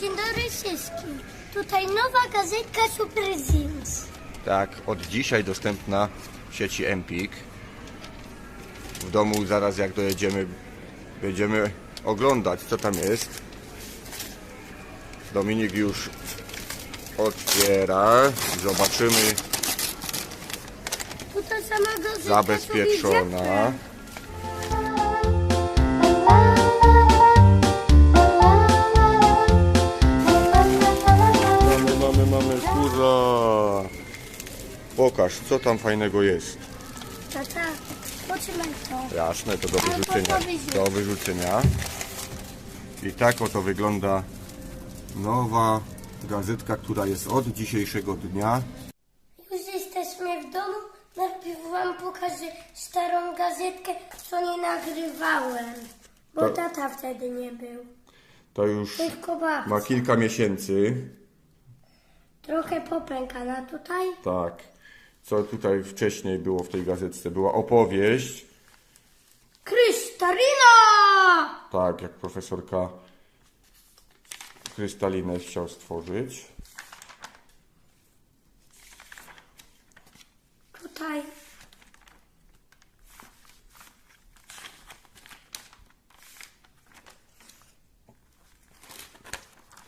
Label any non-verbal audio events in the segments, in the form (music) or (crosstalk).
Dzień dobry wszystkim. Tutaj nowa gazetka Super Zins. Tak, od dzisiaj dostępna w sieci Empik. W domu zaraz jak dojedziemy, będziemy oglądać co tam jest. Dominik już otwiera. Zobaczymy Tutaj sama gazetka zabezpieczona. sobie kurwa. Pokaż, co tam fajnego jest. Tata, potrzymaj to. Jasne, to do Ale wyrzucenia. Do wyrzucenia. I tak oto wygląda nowa gazetka, która jest od dzisiejszego dnia. Już jesteśmy w domu. Najpierw wam pokażę starą gazetkę, co nie nagrywałem. Bo To- tata wtedy nie był. To już ma kilka miesięcy. Trochę popękana tutaj. Tak. Co tutaj wcześniej było w tej gazetce? Była opowieść. Krystalina! Tak, jak profesorka Krystalinę chciał stworzyć. Tutaj.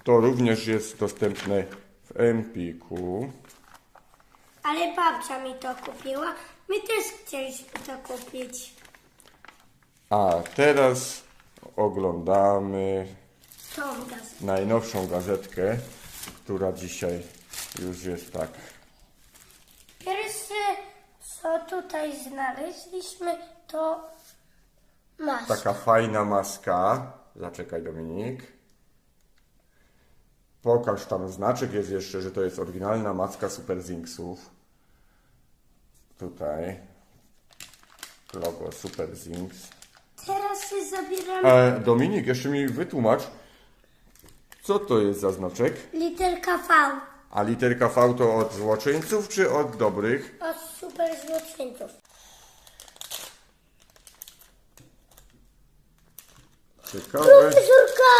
To również jest dostępne w Empiku. Ale babcia mi to kupiła. My też chcieliśmy to kupić. A teraz oglądamy Tą gazetkę. najnowszą gazetkę, która dzisiaj już jest tak. Pierwsze, co tutaj znaleźliśmy, to maska. Taka fajna maska. Zaczekaj Dominik. Pokaż tam znaczek jest jeszcze, że to jest oryginalna maska Super Zinksów. Tutaj logo Super Zinks. Teraz się zabieramy E, Dominik, jeszcze mi wytłumacz, co to jest za znaczek? literka V A literka V to od złoczyńców czy od dobrych? od super złoczyńców. Ciekawe. Profesorka!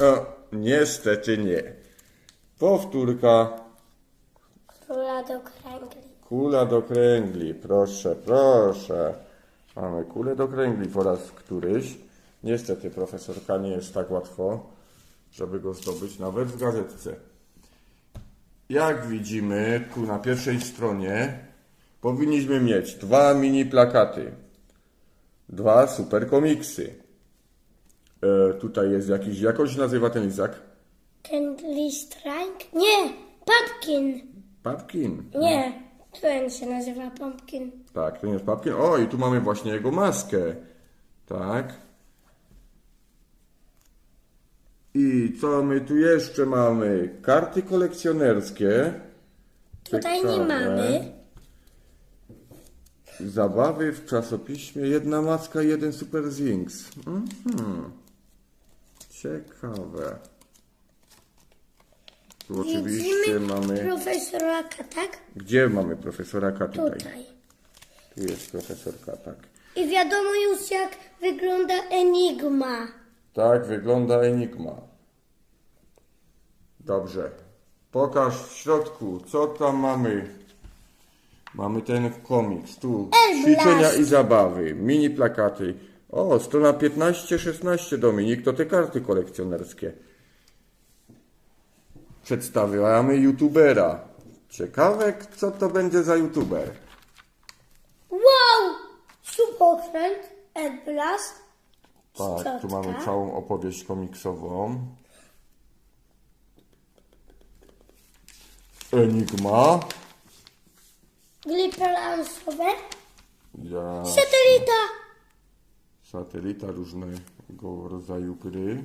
O, niestety nie. Powtórka. Króla do kręgli. Kula do kręgli, proszę, proszę. Mamy kulę do kręgli po raz któryś. Niestety profesorka nie jest tak łatwo, żeby go zdobyć nawet w gazetce. Jak widzimy, tu na pierwszej stronie powinniśmy mieć dwa mini plakaty, dwa super komiksy. E, tutaj jest jakiś, jak on się nazywa ten lizak? Ten listrank? Nie, pumpkin. Papkin. Nie, ten się nazywa pumpkin. Tak, nie jest papkin. O, i tu mamy właśnie jego maskę. Tak. I co my tu jeszcze mamy? Karty kolekcjonerskie. Tutaj nie mamy. Zabawy w czasopiśmie. Jedna maska, jeden super zinks. Mhm. Ciekawe. Tu oczywiście Widzimy mamy... profesora tak? Gdzie mamy profesora K tutaj? Tutaj. Tu jest profesor K, tak. I wiadomo już jak wygląda enigma. Tak wygląda Enigma. Dobrze. Pokaż w środku, co tam mamy. Mamy ten komiks. Tu ćwiczenia i zabawy, mini plakaty. O, strona 15-16 Dominik, to te karty kolekcjonerskie. Przedstawiamy youtubera. Ciekawe, co to będzie za youtuber. Wow! Subokręt, Elblast, Tak, tu mamy Szczotka. całą opowieść komiksową. Enigma. glipy lansowe, Ja, satelita, satelita różnego rodzaju gry.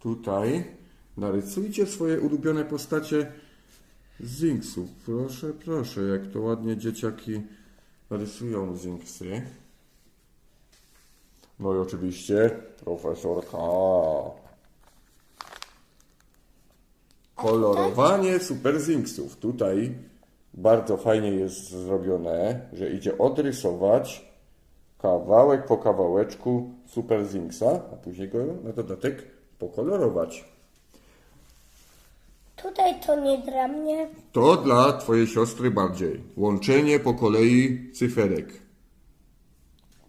Tutaj narysujcie swoje ulubione postacie Zinksów. Proszę, proszę, jak to ładnie dzieciaki rysują Zinksy. No i oczywiście profesorka. Kolorowanie super Zinksów. Tutaj bardzo fajnie jest zrobione, że idzie odrysować kawałek po kawałeczku Super Zinksa, a później go na dodatek pokolorować. Tutaj to nie dla mnie. To dla twojej siostry bardziej. Łączenie po kolei cyferek.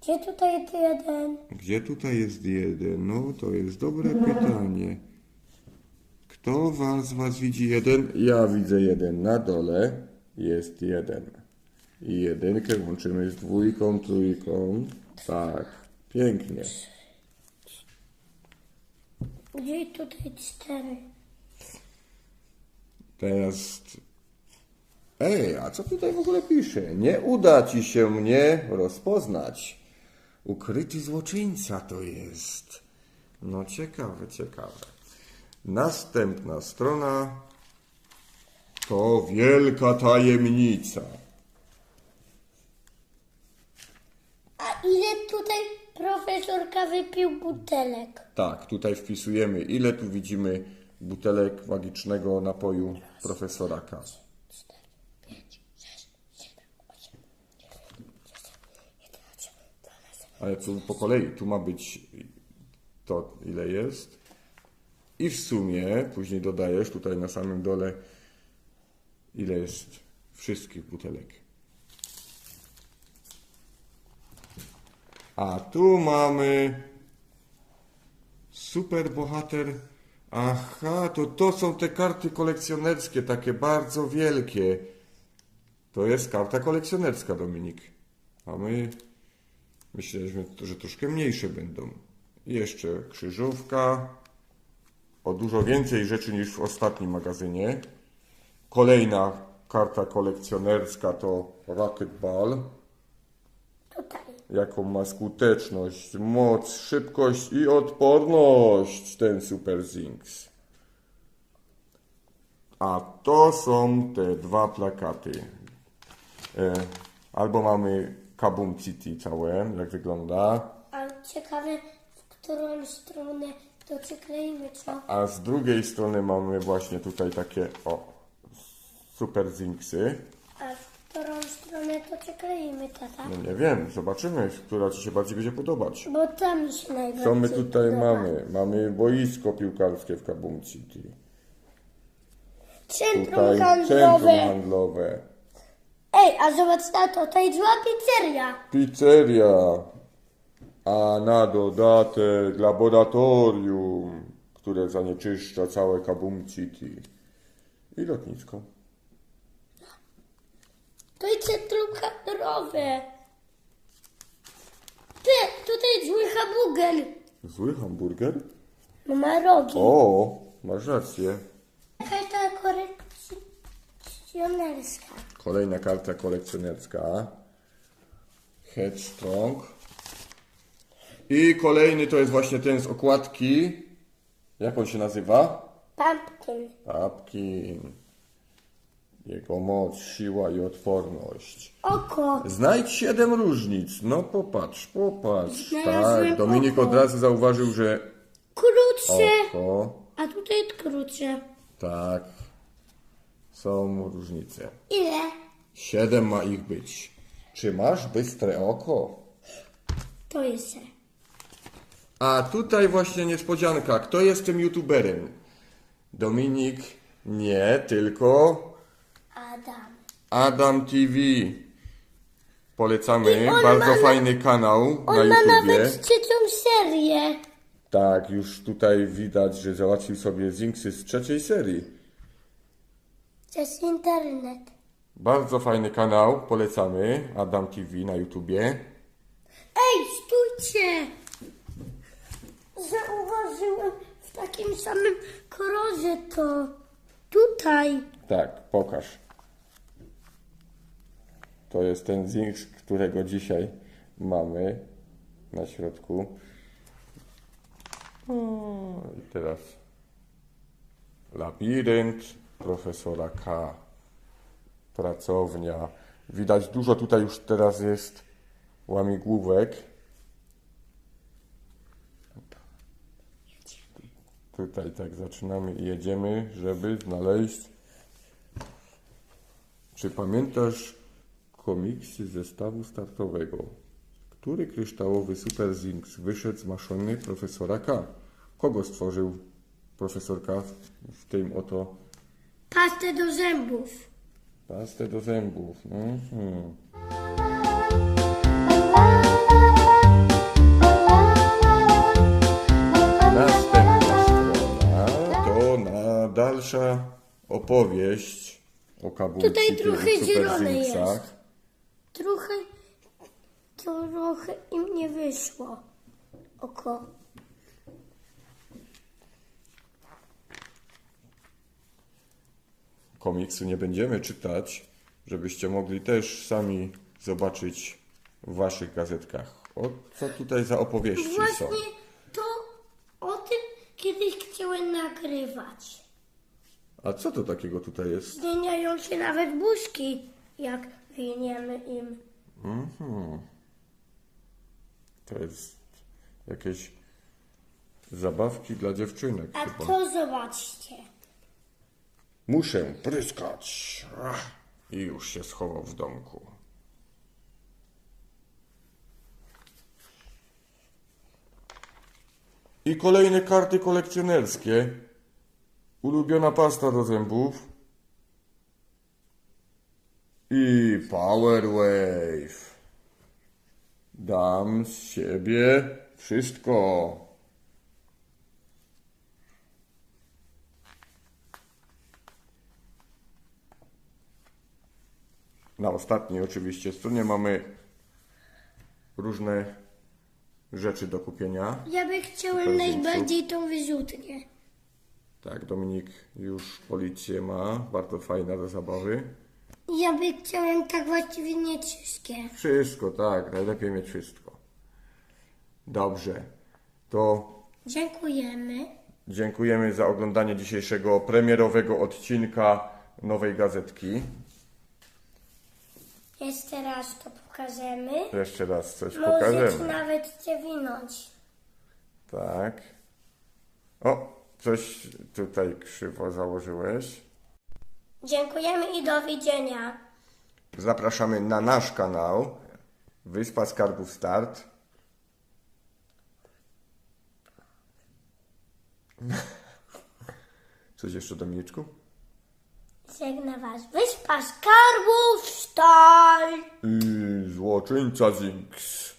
Gdzie tutaj jest jeden? Gdzie tutaj jest jeden? No, to jest dobre pytanie. Kto was, was widzi jeden? Ja widzę jeden. Na dole jest jeden. I jedynkę łączymy z dwójką, trójką. Tak, pięknie. Gdzie tutaj cztery? Teraz... Ej, a co tutaj w ogóle pisze? Nie uda ci się mnie rozpoznać. Ukryty złoczyńca to jest. No ciekawe, ciekawe. Następna strona to wielka tajemnica. A ile tutaj profesorka wypił butelek? Tak, tutaj wpisujemy, ile tu widzimy butelek magicznego napoju profesora K. Ale tu po kolei, tu ma być to, ile jest. I w sumie później dodajesz tutaj na samym dole, ile jest wszystkich butelek. A tu mamy super bohater. Aha, to to są te karty kolekcjonerskie, takie bardzo wielkie. To jest karta kolekcjonerska, Dominik. A my myśleliśmy, że troszkę mniejsze będą. Jeszcze krzyżówka. O dużo więcej rzeczy niż w ostatnim magazynie. Kolejna karta kolekcjonerska to Rocket Ball. Tutaj. Jaką ma skuteczność, moc, szybkość i odporność ten Super Zinks. A to są te dwa plakaty. E, albo mamy Kaboom City całe, jak wygląda, A ciekawe, w którą stronę to przykleimy, co? a z drugiej strony mamy właśnie tutaj takie o Super Zinksy. A w którą stronę to przykleimy, tata? No nie wiem, zobaczymy, która Ci się bardziej będzie podobać. Bo tam mi się najbardziej Co my tutaj podoba. mamy? Mamy boisko piłkarskie w Kaboom City. Centrum Tutaj handlowe. centrum handlowe. Ej, a zobacz tato, to jest zła pizzeria. Pizzeria. A na dodatek laboratorium, które zanieczyszcza całe Kaboom City. I lotnisko. To jest centrum handlowe. Ty, tutaj jest zły hamburger. Zły hamburger? No ma rogi. O, masz rację. Karta kolekcjonerska. Kolejna karta kolekcjonerska. Headstrong. I kolejny to jest właśnie ten z okładki. Jak on się nazywa? Pumpkin. Papkin. Jego moc, siła i odporność. Oko. Znajdź siedem różnic. No popatrz, popatrz. Znalazłem Tak, Dominik oko. od razu zauważył, że Krótsze. oko, A tutaj krótsze. tak, są różnice. Ile? Siedem ma ich być. Czy masz bystre oko? To jest. A tutaj właśnie niespodzianka. Kto jest tym youtuberem? Dominik? Nie, tylko Adam. Adam TV. Polecamy. on Bardzo ma na- fajny kanał On na ma YouTubie. nawet trzecią serię. Tak, już tutaj widać, że załatwił sobie Zinksy z trzeciej serii. Przez internet. Bardzo fajny kanał, polecamy. Adam TV na YouTubie. Ej, stójcie! Zauważyłem w takim samym kolorze to. Tutaj. Tak, pokaż. To jest ten Zinks, którego dzisiaj mamy na środku. O, I teraz labirynt profesora K. Pracownia. Widać dużo tutaj już teraz jest łamigłówek. Tutaj tak zaczynamy i jedziemy, żeby znaleźć Czy pamiętasz komiksy zestawu startowego? Który kryształowy Super Zinx wyszedł z maszyny profesora K? Kogo stworzył profesor K w- w tym oto Pastę do zębów. pastę do zębów? Mhm. Dalsza opowieść o kabulce Tutaj trochę zielone jest. Trochę, trochę im nie wyszło oko. komiksu nie będziemy czytać, żebyście mogli też sami zobaczyć w waszych gazetkach. O co tutaj za opowieści są? Właśnie to o tym kiedyś chciałem nagrywać. A co to takiego tutaj jest? Zmieniają się nawet buźki, jak wyjmiemy im. To jest jakieś zabawki dla dziewczynek A chyba. to zobaczcie. Muszę pryskać. Ach, I już się schował w domku. I kolejne karty kolekcjonerskie. Ulubiona pasta do zębów. I Power Wave. Dam z siebie wszystko. Na ostatniej oczywiście stronie mamy różne rzeczy do kupienia. Ja by chciałem najbardziej tą wyrzutnię. Tak, Dominik już policję ma, bardzo fajna do zabawy. Ja by chciałem tak właściwie nie wszystkie. Wszystko, tak, najlepiej mieć wszystko. Dobrze, to Dziękujemy. dziękujemy za oglądanie dzisiejszego premierowego odcinka Nowej Gazetki. Jeszcze raz to pokażemy. Jeszcze raz coś Możecie pokażemy. nawet cię winąć. Tak. O, coś tutaj krzywo założyłeś. Dziękujemy i do widzenia. Zapraszamy na nasz kanał Wyspa Skarbów Start. (laughs) Coś jeszcze, Dominiczku? Żegna was Wyspa Skarbów Stal. I złoczyńca Zinks.